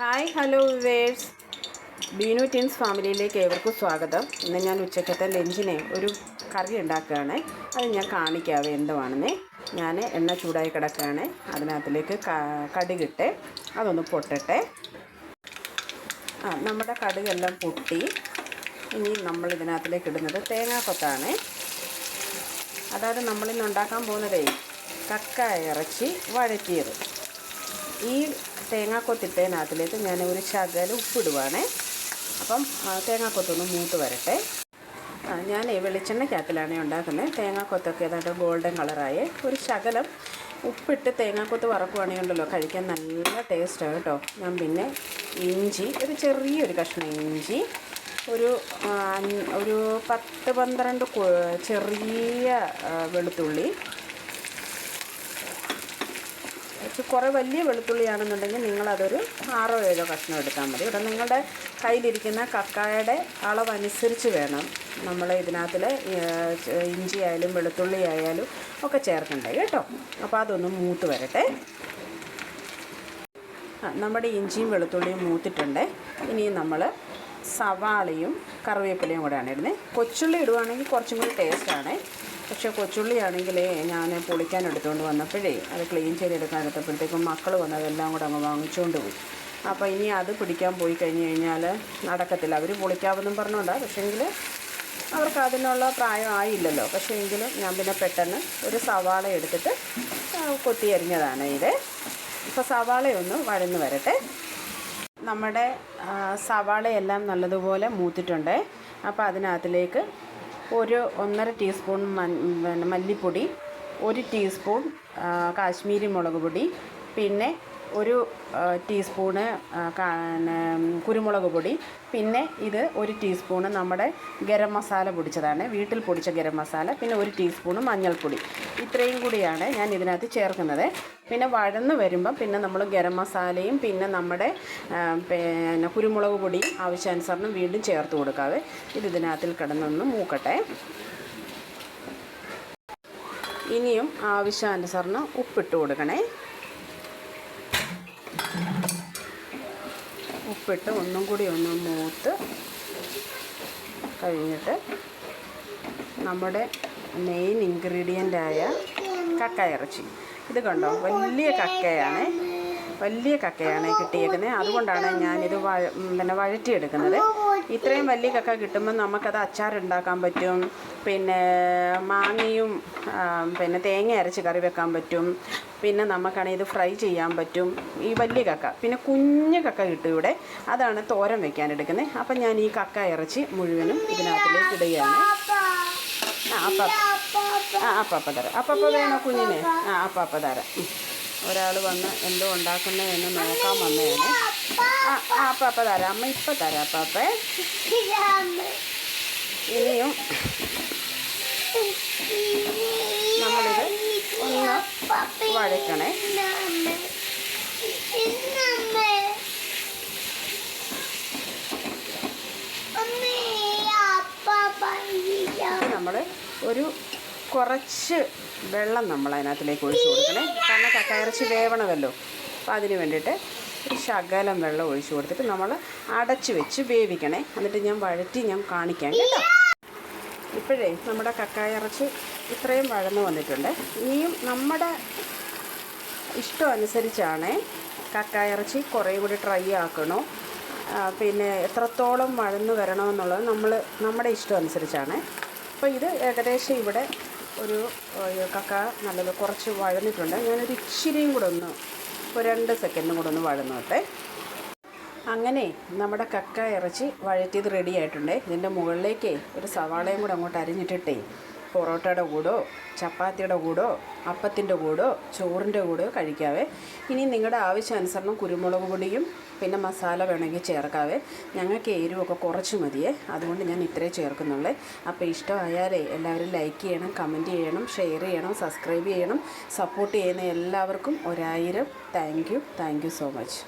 Hi hello viewers Beenu teens ഫാമിലിയിലേക്ക് ഏവർക്കും സ്വാഗതം. ഇന്ന് ഞാൻ ഉച്ചക്കത്തെ ലഞ്ചിനെ ഒരു കറി ഉണ്ടാക്കുകയാണ്. അത് ഞാൻ കാണിക്കാവേ എന്തുവാണെന്നേ. ഞാൻ എണ്ണ ചൂടായി കിടക്കുകയാണ്. അതിനകത്തിലേക്ക് കടുകിട്ട് അതൊന്ന് പൊട്ടട്ടെ. ആ നമ്മുടെ കടുകെല്ലാം പൊട്ടി. ഇനി നമ്മൾ ഇതിനകത്തിലേക്ക് ഇടുന്നത് തേങ്ങാക്കൊത്താണ്. അതായത് നമ്മളിന്ന് ഉണ്ടാക്കാൻ പോകുന്നതേ കക്ക ഇറച്ചി വഴറ്റിയത്. ഈ തേങ്ങാക്കൊത്തിട്ടതിനകത്തിലേക്ക് ഞാൻ ഒരു ശകലം ഉപ്പിടുവാണേ. അപ്പം തേങ്ങാക്കൊത്തൊന്ന് മൂത്ത് വരട്ടെ. ഞാൻ വെളിച്ചെണ്ണയ്ക്കകത്തിലാണ് ഉണ്ടാക്കുന്നത് തേങ്ങാക്കൊത്തൊക്കെ ഏതാണ്ട് ഗോൾഡൻ കളറായി. ഒരു ശകലം ഉപ്പിട്ട് തേങ്ങാക്കൊത്ത് വറക്കുവാണെങ്കിൽ കഴിക്കാൻ നല്ല ടേസ്റ്റാണ് കേട്ടോ. ഞാൻ പിന്നെ ഇഞ്ചി ഒരു ചെറിയൊരു കഷ്ണം ഇഞ്ചി ഒരു ഒരു പത്ത് പന്ത്രണ്ട് ചെറിയ വെളുത്തുള്ളി കുറേ വലിയ വെളുത്തുള്ളിയാണെന്നുണ്ടെങ്കിൽ നിങ്ങളതൊരു ആറോ ഏഴോ കഷ്ണം എടുത്താൽ മതി. ഇവിടെ നിങ്ങളുടെ കയ്യിലിരിക്കുന്ന കക്കായുടെ അളവനുസരിച്ച് വേണം നമ്മൾ ഇതിനകത്തിൽ ഇഞ്ചി ആയാലും വെളുത്തുള്ളി ആയാലും ഒക്കെ ചേർക്കണ്ടേ കേട്ടോ? അപ്പോൾ അതൊന്ന് മൂത്ത് വരട്ടെ. നമ്മുടെ ഇഞ്ചിയും വെളുത്തുള്ളിയും മൂത്തിട്ടുണ്ട്. ഇനി നമ്മൾ സവാളയും കറിവേപ്പിലയും കൂടെയാണ് ഇടുന്നത്. കൊച്ചുള്ളി ഇടുവാണെങ്കിൽ കുറച്ചും കൂടി ടേസ്റ്റാണ് പക്ഷേ കൊച്ചുള്ളിയാണെങ്കിലേ ഞാൻ പൊളിക്കാൻ എടുത്തുകൊണ്ട് വന്നപ്പോഴേ അത് ക്ലീൻ ചെയ്തെടുക്കാൻ എടുത്തപ്പോഴത്തേക്കും മക്കൾ വന്ന് അതെല്ലാം കൂടെ അങ്ങ് വാങ്ങിച്ചുകൊണ്ട് പോയി. അപ്പോൾ ഇനി അത് പിടിക്കാൻ പോയി കഴിഞ്ഞ് കഴിഞ്ഞാൽ നടക്കത്തില്ല. അവർ പൊളിക്കാമെന്നും പറഞ്ഞുകൊണ്ടാണ് പക്ഷേങ്കിൽ അവർക്ക് അതിനുള്ള പ്രായം ആയില്ലല്ലോ. പക്ഷേ എങ്കിലും ഞാൻ പിന്നെ പെട്ടെന്ന് ഒരു സവാള എടുത്തിട്ട് കൊത്തി അരിഞ്ഞതാണ് ഇത്. ഇപ്പോൾ സവാളയൊന്ന് വഴന്ന് വരട്ടെ. നമ്മുടെ സവാളയെല്ലാം നല്ലതുപോലെ മൂത്തിട്ടുണ്ട്. അപ്പോൾ അതിനകത്തിലേക്ക് ഒരു ഒന്നര ടീസ്പൂൺ മല്ലിപ്പൊടി ഒരു ടീസ്പൂൺ കാശ്മീരി മുളക് പൊടി പിന്നെ ഒരു ടീസ്പൂണ് കുരുമുളക് പൊടി. പിന്നെ ഇത് ഒരു ടീസ്പൂണ് നമ്മുടെ ഗരം മസാല പൊടിച്ചതാണ്. വീട്ടിൽ പൊടിച്ച ഗരം മസാല പിന്നെ ഒരു ടീസ്പൂണ് മഞ്ഞൾപ്പൊടി. ഇത്രയും കൂടിയാണ് ഞാൻ ഇതിനകത്ത് ചേർക്കുന്നത്. പിന്നെ വഴന്ന് വരുമ്പം പിന്നെ നമ്മൾ ഗരം മസാലയും പിന്നെ നമ്മുടെ പിന്നെ കുരുമുളക് പൊടിയും ആവശ്യാനുസരണം വീണ്ടും ചേർത്ത് കൊടുക്കാതെ ഇത് ഇതിനകത്തിൽ കിടന്നൊന്ന് മൂക്കട്ടെ. ഇനിയും ആവശ്യാനുസരണം ഉപ്പിട്ട് കൊടുക്കണേ. ഉപ്പിട്ട് ഒന്നും കൂടി ഒന്ന് മൂത്ത് കഴിഞ്ഞിട്ട് നമ്മുടെ മെയിൻ ഇൻഗ്രീഡിയന്റായ കക്ക ഇറച്ചി. ഇത് കണ്ടോ? വലിയ കക്കയാണ്. വലിയ കക്കയാണ് കിട്ടിയേക്കുന്നത് അതുകൊണ്ടാണ് ഞാനിത് പിന്നെ വഴറ്റിയെടുക്കുന്നത് ഇത്രയും വലിയ കക്ക കിട്ടുമ്പോൾ നമുക്കത് അച്ചാർ ഉണ്ടാക്കാൻ പറ്റും പിന്നെ മാങ്ങയും പിന്നെ തേങ്ങ അരച്ച് കറി വെക്കാൻ പറ്റും പിന്നെ നമുക്കാണെങ്കിൽ ഇത് ഫ്രൈ ചെയ്യാൻ പറ്റും ഈ വലിയ കക്ക പിന്നെ കുഞ്ഞു കക്ക കിട്ടും ഇവിടെ അതാണ് തോരൻ വെക്കാനെടുക്കുന്നത് അപ്പം ഞാൻ ഈ കക്ക ഇറച്ചി മുഴുവനും ഇതിനകത്തിലേക്ക് ഇടുകയാണ് ആ അപ്പം ആ അപ്പം തരാം അപ്പം വേണോ കുഞ്ഞിനെ ആ അപ്പം തരാം ഒരാൾ വന്ന് എന്തോ ഉണ്ടാക്കുന്നതെന്ന് നോക്കാൻ വന്നതാണ്. ആ അപ്പം അപ്പം തരാം. അമ്മ ഇപ്പം തരാം അപ്പപ്പേ ഇനിയും നമ്മളിത് ഒന്ന് വഴക്കണേ നമ്മൾ ഒരു കുറച്ച് വെള്ളം നമ്മൾ അതിനകത്തിലേക്ക് ഒഴിച്ചു കൊടുക്കണേ. കാരണം കക്കയിറച്ചി വേവണമല്ലോ. അപ്പോൾ അതിന് വേണ്ടിയിട്ട് ഒരു ശകലം വെള്ളം ഒഴിച്ചു കൊടുത്തിട്ട് നമ്മൾ അടച്ച് വെച്ച് വേവിക്കണേ. എന്നിട്ട് ഞാൻ വഴറ്റി ഞാൻ കാണിക്കാം കേട്ടോ. ഇപ്പോഴേ നമ്മുടെ കക്കായിറച്ചി ഇത്രയും വഴന്ന് വന്നിട്ടുണ്ട്. ഇനിയും നമ്മുടെ ഇഷ്ടം അനുസരിച്ചാണ് കക്കായിറച്ചി കുറേ കൂടി ട്രൈ ആക്കണോ. പിന്നെ എത്രത്തോളം വഴന്ന് വരണമെന്നുള്ളത് നമ്മൾ നമ്മുടെ ഇഷ്ടം അനുസരിച്ചാണ്. അപ്പോൾ ഇത് ഏകദേശം ഇവിടെ ഒരു കക്ക നല്ലത് കുറച്ച് വഴന്നിട്ടുണ്ട്. ഞാനൊരു ഇച്ചിരിയും കൂടെ ഒന്ന് ഒരു രണ്ട് സെക്കൻഡും കൂടെ ഒന്ന് വഴന്നോട്ടെ. അങ്ങനെ നമ്മുടെ കക്ക ഇറച്ചി വഴറ്റിയത് റെഡി ആയിട്ടുണ്ട്. ഇതിന്റെ മുകളിലേക്ക് ഒരു സവാളയും കൂടെ അങ്ങോട്ട് അരിഞ്ഞിട്ടിട്ടേ പൊറോട്ടയുടെ കൂടോ ചപ്പാത്തിയുടെ കൂടോ അപ്പത്തിന്റെ കൂടോ ചോറിന്റെ കൂടോ കഴിക്കാവേ. ഇനി നിങ്ങളുടെ ആവശ്യാനുസരണം കുരുമുളക് പൊടിയും പിന്നെ മസാല വേണമെങ്കിൽ ചേർക്കാവേ. ഞങ്ങൾക്ക് എരിവൊക്കെ കുറച്ച് മതിയേ അതുകൊണ്ട് ഞാൻ ഇത്രേ ചേർക്കുന്നുള്ളേ. അപ്പോൾ ഇഷ്ടമായാലേ എല്ലാവരും ലൈക്ക് ചെയ്യണം കമന്റ് ചെയ്യണം ഷെയർ ചെയ്യണം സബ്സ്ക്രൈബ് ചെയ്യണം സപ്പോർട്ട് ചെയ്യുന്ന എല്ലാവർക്കും ഒരായിരം thank you thank you so much.